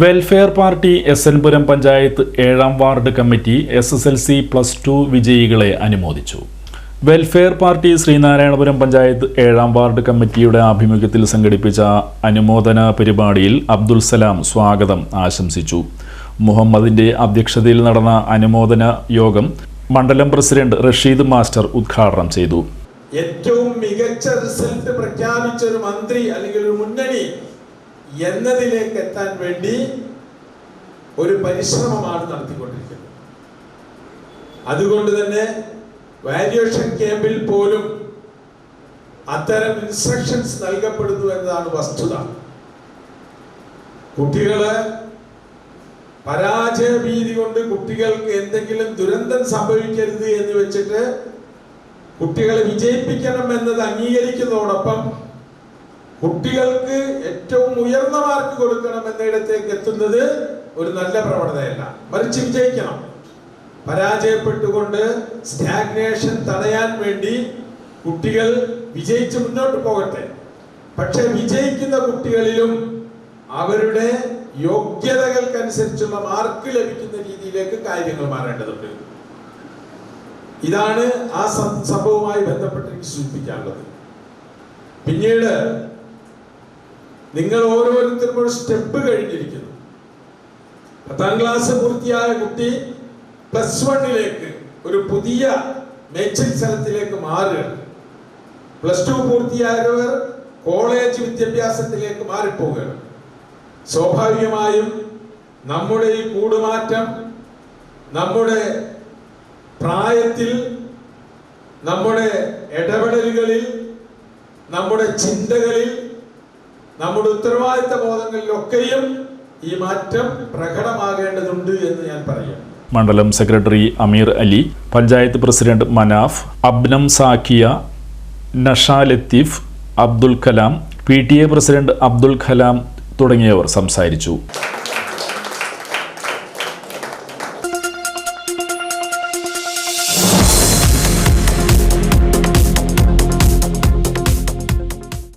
Welfare party S N Puram panchayat ഏഴാം ward committee S S L C plus two വിജയികളെ അനുമോദിച്ചു. Welfare party Sreenarayanapuram panchayat ഏഴാം ward കമ്മിറ്റിയുടെ ആഭിമുഖ്യത്തിൽ സംഘടിപ്പിച്ച അനുമോദന പരിപാടിയിൽ അബ്ദുൽ സലാം സ്വാഗതം ആശംസിച്ചു. മുഹമ്മദിന്റെ അധ്യക്ഷതയിൽ നടന്ന അനുമോദന യോഗം മണ്ഡലം പ്രസിഡന്റ് റഷീദ് മാസ്റ്റർ ഉദ്ഘാടനം ചെയ്തു. ഏറ്റവും മികച്ച റിസൾട്ട് പ്രഖ്യാപിച്ച ഒരു മന്ത്രി അല്ലെങ്കിൽ ഒരു മുന്നണി എന്നതിലേക്ക് എത്താൻ വേണ്ടി ഒരു പരിശ്രമമാണ് നടത്തിക്കൊണ്ടിരിക്കുന്നത്. അതുകൊണ്ട് തന്നെ വാല്യുവേഷൻ ക്യാമ്പിൽ പോലും അത്തരം ഇൻസ്ട്രക്ഷൻസ് നൽകപ്പെടുന്നു എന്നതാണ് വസ്തുത. കുട്ടികൾ പരാജയ ഭീതി കൊണ്ട് കുട്ടികൾക്ക് എന്തെങ്കിലും ദുരന്തം സംഭവിക്കരുത് എന്ന് വെച്ചിട്ട് കുട്ടികളെ വിജയിപ്പിക്കണം എന്നത് അംഗീകരിക്കുന്നതോടൊപ്പം കുട്ടികൾക്ക് ഏറ്റവും ഉയർന്ന മാർക്ക് കൊടുക്കണം എന്നിടത്തേക്ക് എത്തുന്നത് ഒരു നല്ല പ്രവണതയല്ല. മറിച്ച് വിജയിക്കണം. പരാജയപ്പെട്ടുകൊണ്ട് സ്റ്റാഗ്നേഷൻ തടയാൻ വേണ്ടി കുട്ടികൾ വിജയിച്ച് മുന്നോട്ട് പോകട്ടെ. പക്ഷെ വിജയിക്കുന്ന കുട്ടികളിലും അവരുടെ യോഗ്യതകൾക്കനുസരിച്ചുള്ള മാർക്ക് ലഭിക്കുന്ന രീതിയിലേക്ക് കാര്യങ്ങൾ മാറേണ്ടതുണ്ട്. ഇതാണ് ആ സംഭവവുമായി ബന്ധപ്പെട്ട് എനിക്ക് സൂചിപ്പിക്കാനുള്ളത്. പിന്നീട് നിങ്ങൾ ഓരോരുത്തരും ഒരു സ്റ്റെപ്പ് കഴിഞ്ഞിരിക്കുന്നു. പത്താം ക്ലാസ് പൂർത്തിയായ കുട്ടി പ്ലസ് വണ്ണിലേക്ക് ഒരു പുതിയ മേച്ചിൽ സ്ഥലത്തിലേക്ക് മാറുകയാണ്. പ്ലസ് ടു പൂർത്തിയായവർ കോളേജ് വിദ്യാഭ്യാസത്തിലേക്ക് മാറിപ്പോവുകയാണ്. സ്വാഭാവികമായും നമ്മുടെ ഈ കൂടുമാറ്റം നമ്മുടെ പ്രായത്തിൽ നമ്മുടെ ഇടപെടലുകളിൽ നമ്മുടെ ചിന്തകളിൽ നമ്മുടെ ഉത്തരവാദിത്ത ബോധങ്ങളിലൊക്കെയും ഈ മാറ്റം പ്രകടമാകേണ്ടതുണ്ട് എന്ന് ഞാൻ പറയാം. മണ്ഡലം secretary Ameer Ali panchayat president Manaf Abnam Sakkiya Nasha Latheef Abdul Kalam P T A president Abdul Kalam തുടങ്ങിയവർ സംസാരിച്ചു.